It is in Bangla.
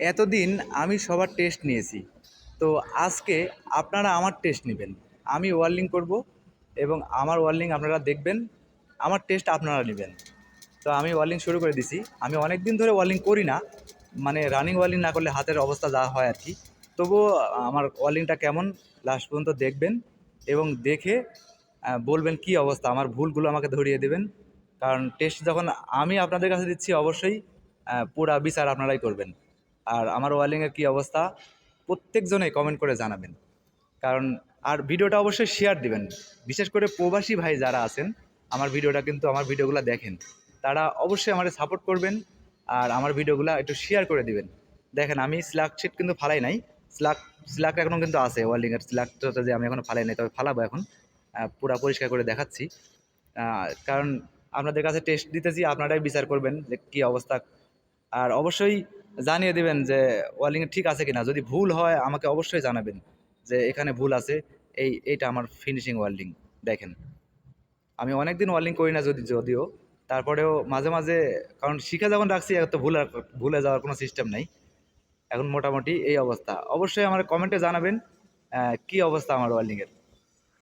এতদিন আমি সবার টেস্ট নিয়েছি। তো আজকে আপনারা আমার টেস্ট নেবেন। আমি ওয়ার্লিং করব এবং আমার ওয়ার্লিং আপনারা দেখবেন, আমার টেস্ট আপনারা নেবেন। তো আমি ওয়ার্লিং শুরু করে দিছি। আমি অনেক দিন ধরে ওয়ার্লিং করি না মানে রানিং ওয়ার্লিং না করলে হাতের অবস্থা যা হয় আর কি। তবুও আমার ওয়ার্লিংটা কেমন লাস্ট পর্যন্ত দেখবেন এবং দেখে বলবেন কি অবস্থা, আমার ভুলগুলো আমাকে ধরিয়ে দেবেন। কারণ টেস্ট যখন আমি আপনাদের কাছে দিচ্ছি, অবশ্যই পুরা বিচার আপনারাই করবেন। আর আমার ওয়ার্লিংয়ের কী অবস্থা প্রত্যেকজনে কমেন্ট করে জানাবেন। কারণ, আর ভিডিওটা অবশ্যই শেয়ার দিবেন। বিশেষ করে প্রবাসী ভাই যারা আছেন, আমার ভিডিওটা কিন্তু আমার ভিডিওগুলো দেখেন। তারা অবশ্যই আমাকে সাপোর্ট করবেন আর আমার ভিডিওগুলো একটু শেয়ার করে দিবেন। দেখেন, আমি স্ল্যাক শিট কিন্তু ফালাই নাই। স্ল্যাক স্ল্যাক এখনও কিন্তু আছে ওয়ার্ল্ডিংয়ের। স্ল্যাকটা যে আমি এখনও ফালাই নাই, তবে ফালাবো এখন। পুরা পরিষ্কার করে দেখাচ্ছি। কারণ, আপনাদের কাছে টেস্ট দিতেছি, আপনারাই বিচার করবেন যে কী অবস্থা। আর অবশ্যই জানিয়ে দিবেন যে ওয়ার্লিং ঠিক আছে কিনা। যদি ভুল হয়, আমাকে অবশ্যই জানাবেন যে এখানে ভুল আছে। এই, এইটা আমার ফিনিশিং ওয়ার্লিং দেখেন। আমি অনেক দিন ওয়ার্লিং করি না যদি, যদিও। তারপরেও মাঝে মাঝে, কারণ শিখে যখন রাখছি, এত ভুল ভুলে যাওয়ার কোনো সিস্টেম নাই। এখন মোটামুটি এই অবস্থা। অবশ্যই আমার কমেন্টে জানাবেন কি অবস্থা আমার ওয়ার্লিংয়ের